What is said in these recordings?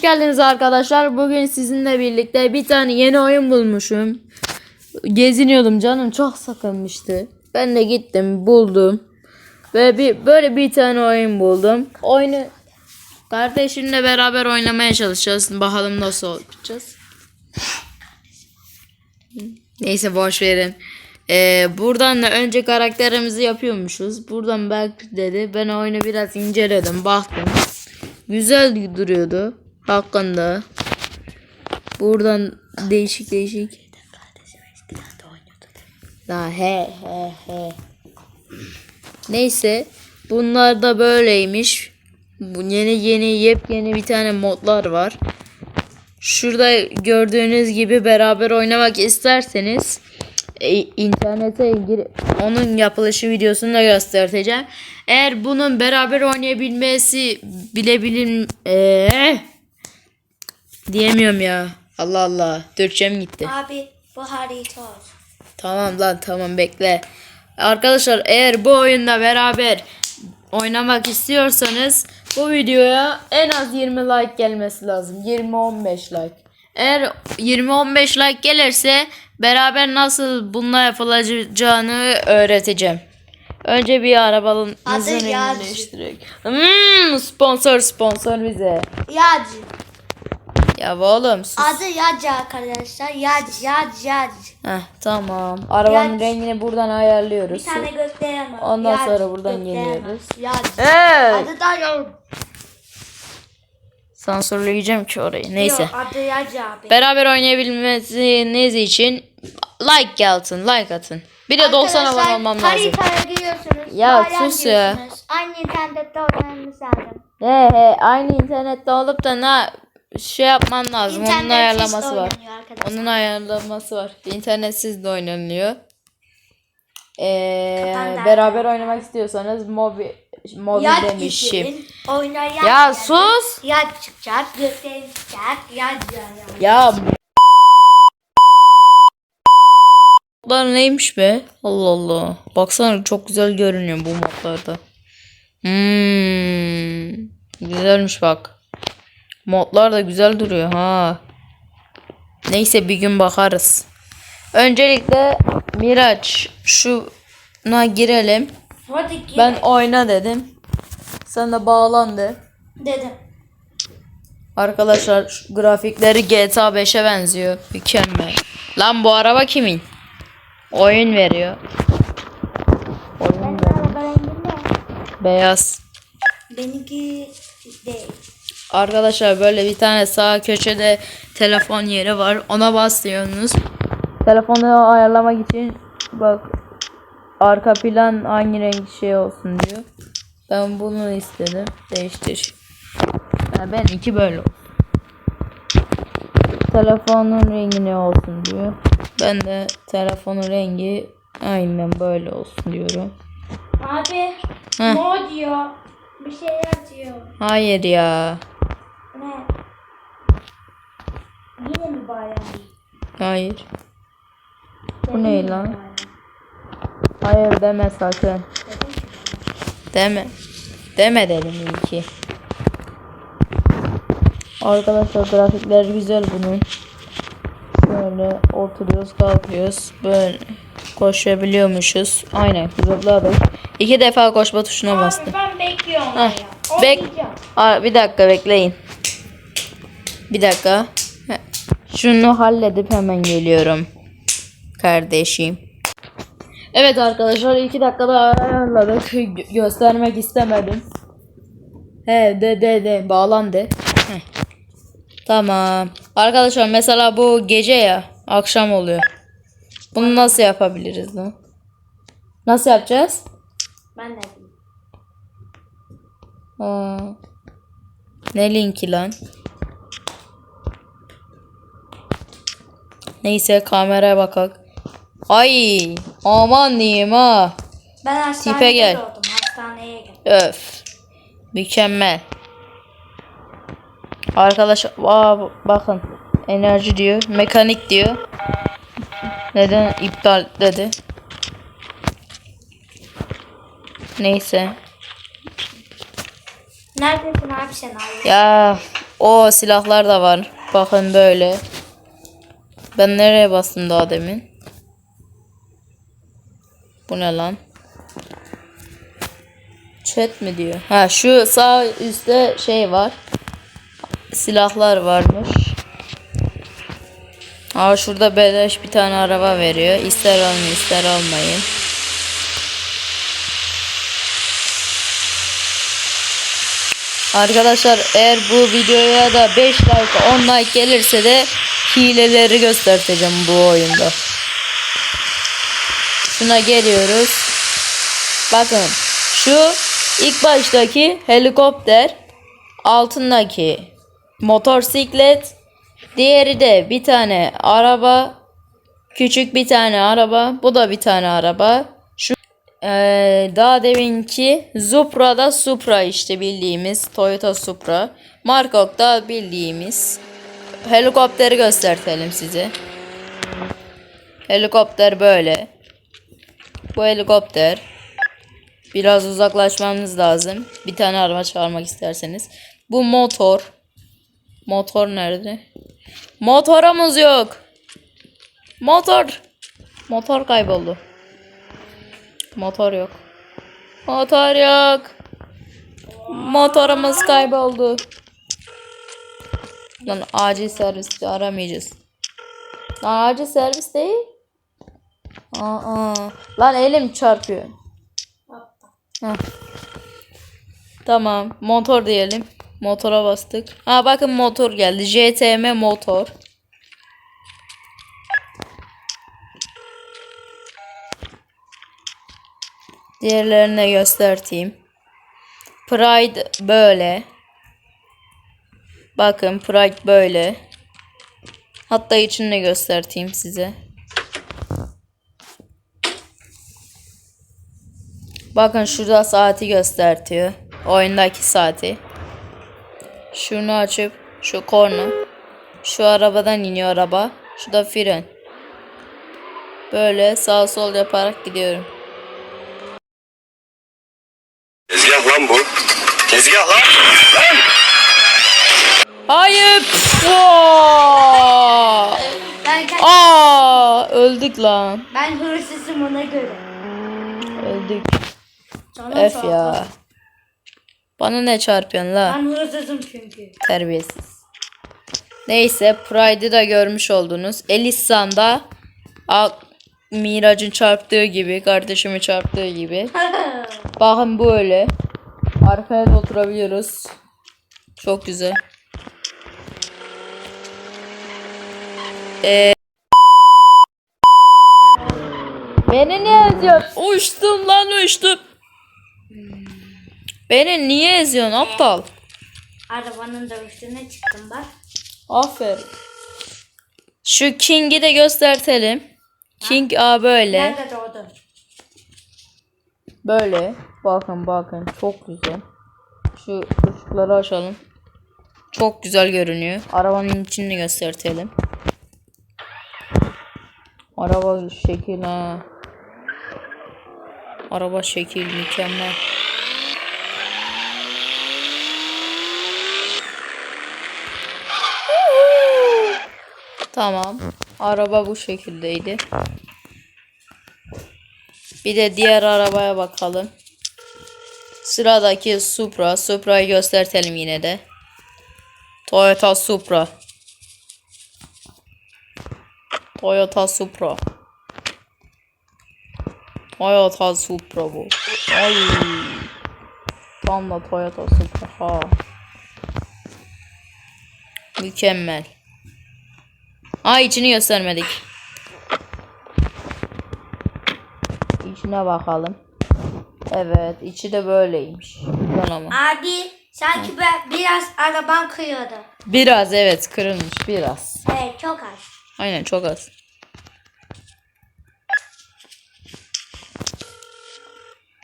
geldiniz arkadaşlar. Bugün sizinle birlikte bir tane yeni oyun bulmuşum. Geziniyordum canım çok sıkılmıştı. Ben de gittim buldum. Ve bir böyle bir tane oyun buldum. Oyunu kardeşimle beraber oynamaya çalışacağız. Bakalım nasıl olacağız. Neyse boş verin. Ee, buradan da önce karakterimizi yapıyormuşuz. Buradan belki dedi. Ben oyunu biraz inceledim. Baktım. Güzel duruyordu. Hakkında. Buradan değişik değişik. La he he he. Neyse. Bunlar da böyleymiş. Bu yeni yeni yepyeni bir tane modlar var. Şurada gördüğünüz gibi beraber oynamak isterseniz e, internete gir onun yapılışı videosunu da göstereceğim. Eğer bunun beraber oynayabilmesi bilebilin ee, diyemiyorum ya. Allah Allah. Türkçem gitti. Abi bu harita olsun. Tamam lan tamam bekle. Arkadaşlar eğer bu oyunda beraber oynamak istiyorsanız bu videoya en az 20 like gelmesi lazım. 20-15 like. Eğer 20-15 like gelirse beraber nasıl bununla yapılacağını öğreteceğim. Önce bir arabanın Adı rengini. Hmm, sponsor sponsor bize. Yağcı. Ya oğlum sus. Adı Yağcı arkadaşlar. Yağcı, Yağcı, Yağcı. Heh, tamam. Arabanın Yağcı. rengini buradan ayarlıyoruz. Bir tane gösteremem. Ondan Yağcı, sonra buradan geliyoruz. Yağcı. Evet. Adı da yok. Sansürleyeceğim ki orayı. Neyse. Yok, adı Yağcı abi. Beraber oynayabilmeniz için like gelsin, like atın. Bir de 90 abone olmam lazım. Haritaya giriyorsunuz. Ya sus ya. Aynı internette oynamamız lazım. He he aynı internette olup da ne şey yapman lazım. Onun İnternetsiz ayarlaması var. Onun ayarlaması var. İnternetsiz de oynanıyor. Ee, Kapandı. beraber oynamak istiyorsanız mobil mobil Yağcı demişim. için Yağcı. Ya sus. Yağcı çıkacak. Gösterim çıkacak. Yağcı yani. Ya Modlar neymiş be? Allah Allah. Baksana çok güzel görünüyor bu modlarda. Hmm. Güzelmiş bak. Modlar da güzel duruyor ha. Neyse bir gün bakarız. Öncelikle Miraç şuna girelim. Hadi gir. Ben oyna dedim. Sen de bağlandı. dedim. Arkadaşlar grafikleri GTA 5'e benziyor. Mükemmel. Lan bu araba kimin? Oyun veriyor. Oyun veriyor. Araba renginde. Beyaz. Benimki değil. Arkadaşlar böyle bir tane sağ köşede telefon yeri var. Ona basıyorsunuz. Telefonu ayarlamak için bak arka plan aynı renk şey olsun diyor. Ben bunu istedim. Değiştir. Ha, ben iki böyle olsun. Telefonun rengi ne olsun diyor. Ben de telefonun rengi aynen böyle olsun diyorum. Abi Heh. ne diyor? Bir şey yazıyor. Hayır ya. Ne? Yine mi bayram? Hayır. Bu ne lan? Hayır deme sakın. Deme. Deme dedim iyi ki. Arkadaşlar grafikler güzel bunun. Böyle oturuyoruz kalkıyoruz. Böyle koşabiliyormuşuz. Aynen zıpladık. İki defa koşma tuşuna bastım. Abi ben bekliyorum Heh, ya. Bek Oynayacağım. Aa, bir dakika bekleyin. Bir dakika. Şunu halledip hemen geliyorum. Kardeşim. Evet arkadaşlar iki dakikada ayarladık. Gö- göstermek istemedim. He de de de bağlan de. Heh. Tamam. Arkadaşlar mesela bu gece ya akşam oluyor. Bunu nasıl yapabiliriz lan? Nasıl yapacağız? Ben de. Aa. Ne linki lan? Neyse kameraya bakak. Ay aman diyeyim ha. Ben hastanede gel. doğdum. Hastaneye gel. Öf. Mükemmel. Arkadaşlar aa, bakın enerji diyor. Mekanik diyor. Neden iptal dedi? Neyse. Neredesin abi sen abi? Ya O silahlar da var. Bakın böyle. Ben nereye bastım daha demin? Bu ne lan? Chat mi diyor? Ha şu sağ üstte şey var. Silahlar varmış. Aa şurada beleş bir tane araba veriyor. İster alın ister almayın. Arkadaşlar eğer bu videoya da 5 like 10 like gelirse de hileleri göstereceğim bu oyunda. Şuna geliyoruz. Bakın şu ilk baştaki helikopter altındaki motosiklet diğeri de bir tane araba küçük bir tane araba bu da bir tane araba şu eee, daha deminki Supra'da Supra işte bildiğimiz Toyota Supra Markok da bildiğimiz helikopteri göstertelim size helikopter böyle bu helikopter Biraz uzaklaşmamız lazım. Bir tane araba çağırmak isterseniz. Bu motor. Motor nerede? Motorumuz yok. Motor. Motor kayboldu. Motor yok. Motor yok. Motorumuz kayboldu. Lan acil servis aramayacağız. Lan acil servis değil. Aa, lan elim çarpıyor. Heh. Tamam. Motor diyelim. Motora bastık. Ha bakın motor geldi. JTM motor. Diğerlerine göstereyim. Pride böyle. Bakın Pride böyle. Hatta içini de göstereyim size. Bakın şurada saati göstertiyor. Oyundaki saati. Şunu açıp şu korna. Şu arabadan iniyor araba. Şu da fren. Böyle sağ sol yaparak gidiyorum. Tezgah lan bu. Tezgah lan. Hayır. Aa! Ben, kend- Aa, öldük lan. ben hırsızım ona göre. Öldük. Canım F sağ ya. olsun. Bana ne çarpıyorsun la? Ben hırsızım çünkü. Terbiyesiz. Neyse Pride'ı da görmüş oldunuz. Elissan'da A- Miraç'ın çarptığı gibi, kardeşimi çarptığı gibi. Bakın böyle. Arkaya da oturabiliyoruz. Çok güzel. Ee, Beni niye eziyorsun? Uçtum lan uçtum. Beni niye eziyorsun aptal? Arabanın da üstüne çıktım bak. Aferin. Şu King'i de göstertelim. King A böyle. Nerede doğdu? Böyle. Bakın bakın. Çok güzel. Şu ışıkları açalım. Çok güzel görünüyor. Arabanın içini göstertelim. Araba şekil ha. Araba şekil mükemmel. Tamam. Araba bu şekildeydi. Bir de diğer arabaya bakalım. Sıradaki Supra. Supra'yı göstertelim yine de. Toyota Supra. Toyota Supra. Toyota Supra bu. Ay. Tam da Toyota Supra. Ha. Mükemmel. Aa içini göstermedik. İçine bakalım. Evet içi de böyleymiş. Güzel ama. Abi sanki biraz araban kıyıyordu. Biraz evet kırılmış biraz. Evet çok az. Aynen çok az.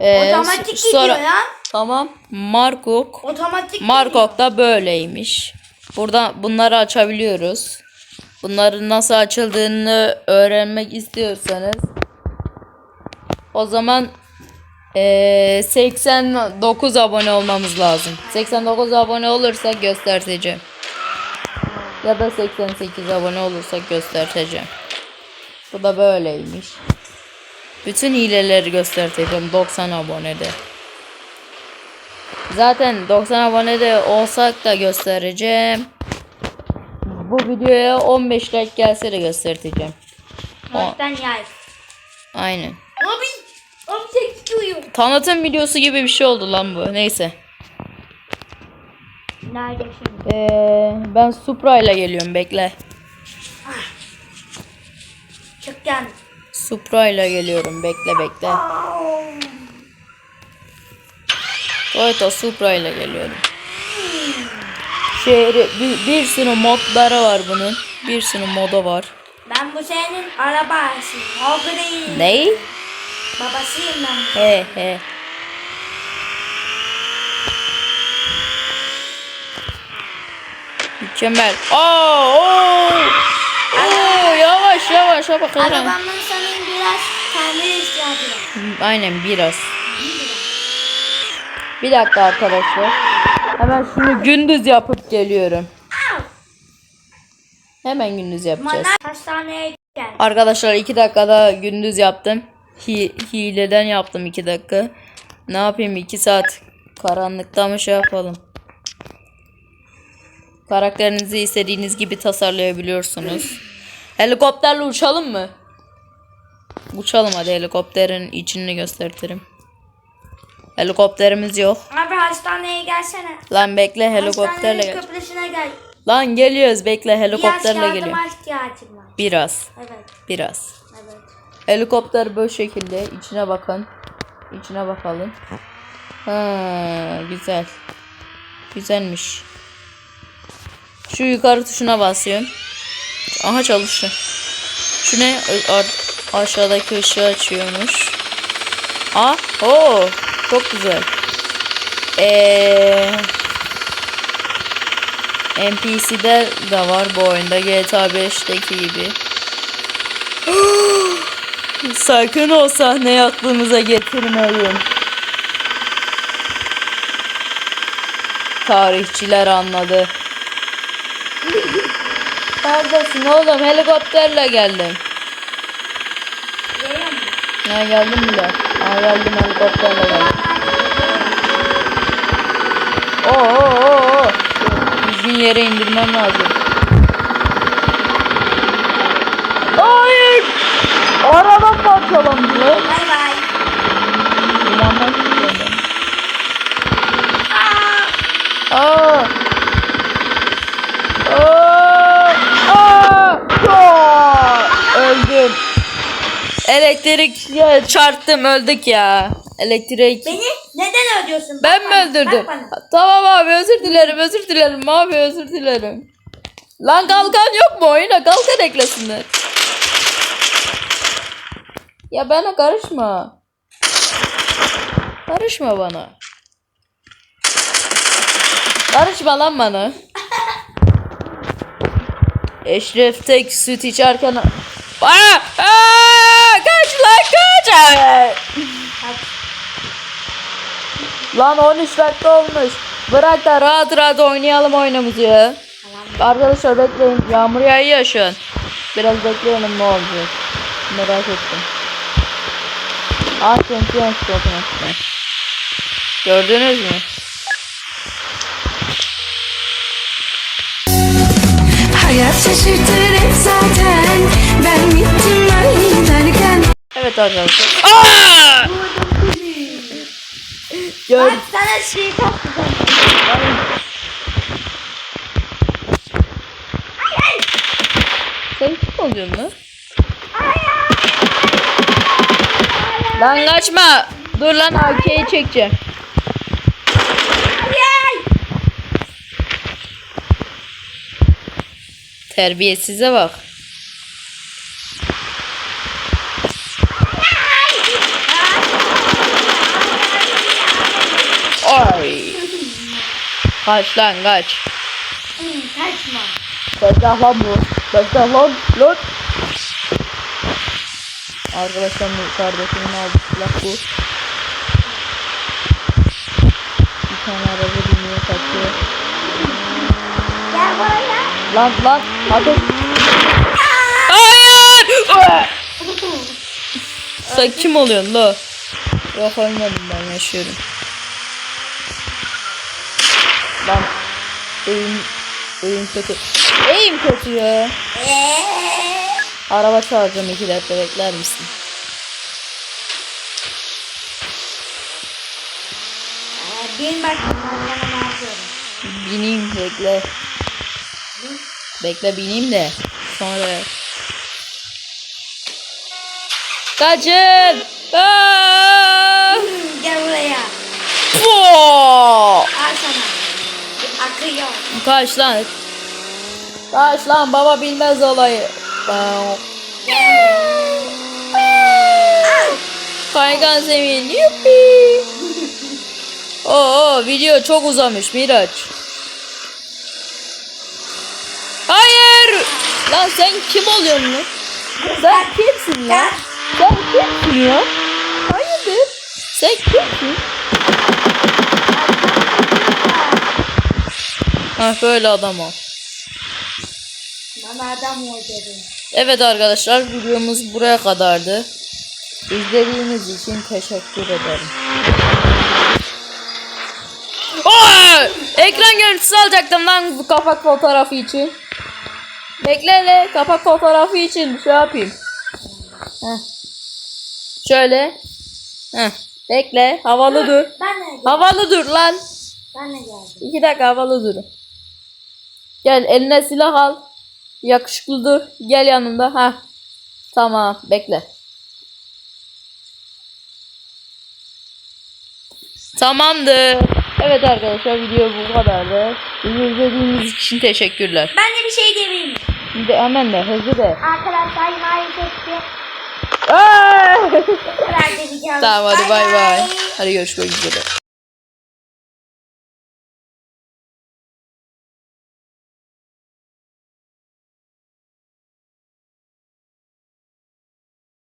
Ee, Otomatik sonra- gidiyor lan. Tamam. Markok. Otomatik Markok da böyleymiş. Burada bunları açabiliyoruz. Bunların nasıl açıldığını öğrenmek istiyorsanız o zaman eee, 89 abone olmamız lazım. 89 abone olursak göstereceğim. Ya da 88 abone olursak göstereceğim. Bu da böyleymiş. Bütün hileleri göstereceğim 90 abonede. Zaten 90 abonede olsak da göstereceğim. Bu videoya 15 like gelse de göstereceğim. Baştan yay. Aynen. Abi. Abi çekiyorum. Tanıtım videosu gibi bir şey oldu lan bu. Neyse. Nerede şimdi? Ee, ben Supra ile geliyorum bekle. Gel. Supra ile geliyorum bekle bekle. Toyota Supra ile geliyorum. Şehri bir, bir sürü modları var bunun. Bir sürü moda var. Ben bu senin arabasıyım. O gri. Ney? Babasıyım ben. He he. Mükemmel. Aa, oo. Oo, yavaş yavaş ha bakalım. Arabamın senin biraz tamir ihtiyacı var. Aynen biraz. Bir dakika arkadaşlar. Hemen şunu gündüz yapıp geliyorum. Hemen gündüz yapacağız. Bana hastaneye gel. Arkadaşlar iki dakikada gündüz yaptım. Hi hileden yaptım iki dakika. Ne yapayım iki saat karanlıkta mı şey yapalım. Karakterinizi istediğiniz gibi tasarlayabiliyorsunuz. Helikopterle uçalım mı? Uçalım hadi helikopterin içini göstertirim. Helikopterimiz yok. Abi hastaneye gelsene. Lan bekle helikopterle gel. gel. Lan geliyoruz bekle Biraz helikopterle yardıma geliyor. ihtiyacım var. Biraz. Evet. Biraz. Evet. Helikopter böyle şekilde içine bakın. İçine bakalım. Ha, güzel. Güzelmiş. Şu yukarı tuşuna basıyorum. Aha çalıştı. Şu ne? Aşağıdaki ışığı açıyormuş. Aa, o çok güzel. Eee NPC'de de var bu oyunda GTA 5'teki gibi. Sakın o sahneyi aklınıza getirmeyin. Tarihçiler anladı. Neredesin oğlum? Helikopterle geldim. Ha geldim bile. Ha geldim helikopterle geldim. Oo oo oo. Düzgün yere indirmem lazım. Hayır. Araba parçalandı. Bay bay. İnanmak istiyorum. Aa. Aa. Aa. Aa. Öldüm. Elektrik ya, çarptım öldük ya. Elektrik. Beni neden öldüyorsun? Ben Bak mi bana, öldürdüm? bak. Tamam abi özür dilerim özür dilerim abi özür dilerim. Lan kalkan yok mu oyuna kalkan eklesinler. Ya bana karışma. Karışma bana. Karışma lan bana. Eşref tek süt içerken... Aa, aa, kaç lan kaç! Lan 13 dakika olmuş. Bırak da rahat rahat oynayalım oyunumuzu. Arkadaşlar bekleyin. Yağmur yağıyor şu an. Biraz bekleyelim ne olacak. Merak ettim. Ah şampiyon otomatikman. Gördünüz mü? Hayat şaşırtır hep zaten Ben giderken Evet arkadaşlar. Aa! Gör. Bak sana şey kaptım. Sen kim oluyorsun lan? Lan kaçma. Dur lan AK'yi çekeceğim. Terbiyesize bak. Ay. Kaç lan kaç. Kaçma. Tezgah lan bu. Tezgah lan. Lan. Arkadaşlar bu kardeşimin aldığı silah bu. Bir tane araba biniyor kaçıyor. Gel buraya. Lan lan ateş. Hayır! Sen kim oluyorsun la? Yok ölmedim ben yaşıyorum. Lan eğim eğim kötü. Eğim kötü ya. Araba çağıracağım iki dakika bekler misin? Ee, Bin yapıyorum. Bineyim bekle. Bekle bineyim de sonra. Kaçın! Aa! Gel buraya. Oo! Akıyor. Kaç lan. Kaç lan baba bilmez olayı. Kaygan zemin. Yuppi. Oo video çok uzamış Miraç. Hayır. Lan sen kim oluyorsun lan? Sen kimsin lan? Sen kimsin ya? Hayırdır? Sen kimsin? Ha böyle adam ol. Bana adam ol dedim. Evet arkadaşlar videomuz buraya kadardı. İzlediğiniz için teşekkür ederim. Oo! Ekran görüntüsü alacaktım lan bu kapak fotoğrafı için. Bekle hele kapak fotoğrafı için şey yapayım. Heh. Şöyle. Heh. Bekle havalı dur. Ben de geldim. Havalı dur lan. Ben de geldim. İki dakika havalı dur. Gel eline silah al. Yakışıklı dur. Gel yanımda. Ha. Tamam bekle. Tamamdır. Evet arkadaşlar video bu kadardı. Bizi izlediğiniz için teşekkürler. Ben de bir şey demeyeyim. Bir de hemen de hızlı de. Arkadaşlar herhalde videomuz. tamam hadi bay bay. Hadi görüşmek üzere.